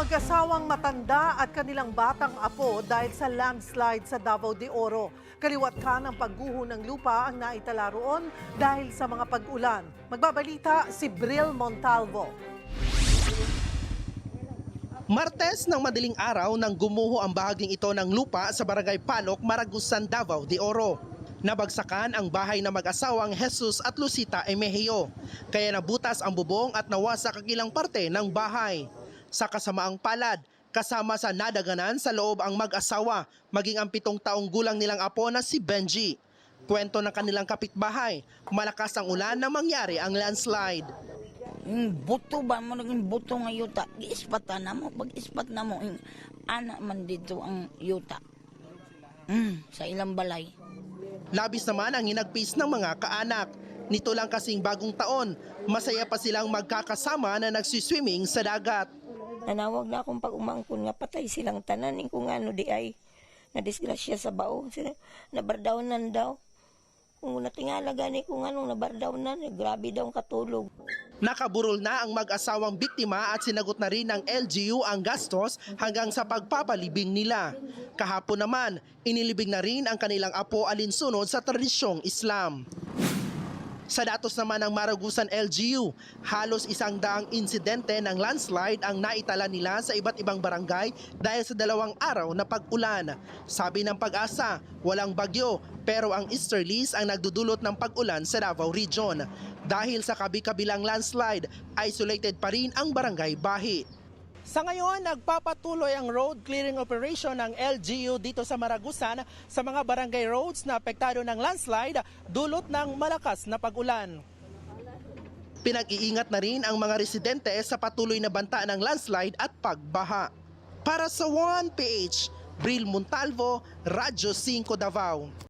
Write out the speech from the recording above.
mag-asawang matanda at kanilang batang apo dahil sa landslide sa Davao de Oro. Kaliwat ka ng pagguho ng lupa ang naitala roon dahil sa mga pag-ulan. Magbabalita si Bril Montalvo. Martes ng madaling araw nang gumuho ang bahaging ito ng lupa sa Barangay Palok, Maragusan, Davao de Oro. Nabagsakan ang bahay ng mag-asawang Jesus at Lucita Emehio. Kaya nabutas ang bubong at nawasak ang ilang parte ng bahay. Sa kasamaang palad, kasama sa nadaganan sa loob ang mag-asawa, maging ang pitong taong gulang nilang apo na si Benji. Kwento ng kanilang kapitbahay, malakas ang ulan na mangyari ang landslide. Yung buto ba mo naging buto nga yuta, giispata na mo, pag ispat na mo, yung ana man dito ang yuta. Mm, sa ilang balay. Labis naman ang hinagpis ng mga kaanak. Nito lang kasing bagong taon, masaya pa silang magkakasama na nagsiswimming sa dagat. Nanawag na akong pag umangkon nga patay silang tanan ing kung ano di ay nadisgrasya sa bao sila nabardawnan daw kung natingala gani kung anong nabardawnan eh, grabe daw ang katulog Nakaburol na ang mag-asawang biktima at sinagot na rin ng LGU ang gastos hanggang sa pagpapalibing nila. Kahapon naman, inilibing na rin ang kanilang apo alinsunod sa tradisyong Islam. Sa datos naman ng Maragusan LGU, halos isang daang insidente ng landslide ang naitala nila sa iba't ibang barangay dahil sa dalawang araw na pag-ulan. Sabi ng pag-asa, walang bagyo pero ang easterlies ang nagdudulot ng pag-ulan sa Davao Region. Dahil sa kabi-kabilang landslide, isolated pa rin ang barangay Bahi. Sa ngayon, nagpapatuloy ang road clearing operation ng LGU dito sa Maragusan sa mga barangay roads na apektado ng landslide dulot ng malakas na pag-ulan. Pinag-iingat na rin ang mga residente sa patuloy na banta ng landslide at pagbaha. Para sa 1PH, Bril Montalvo, Radyo 5 Davao.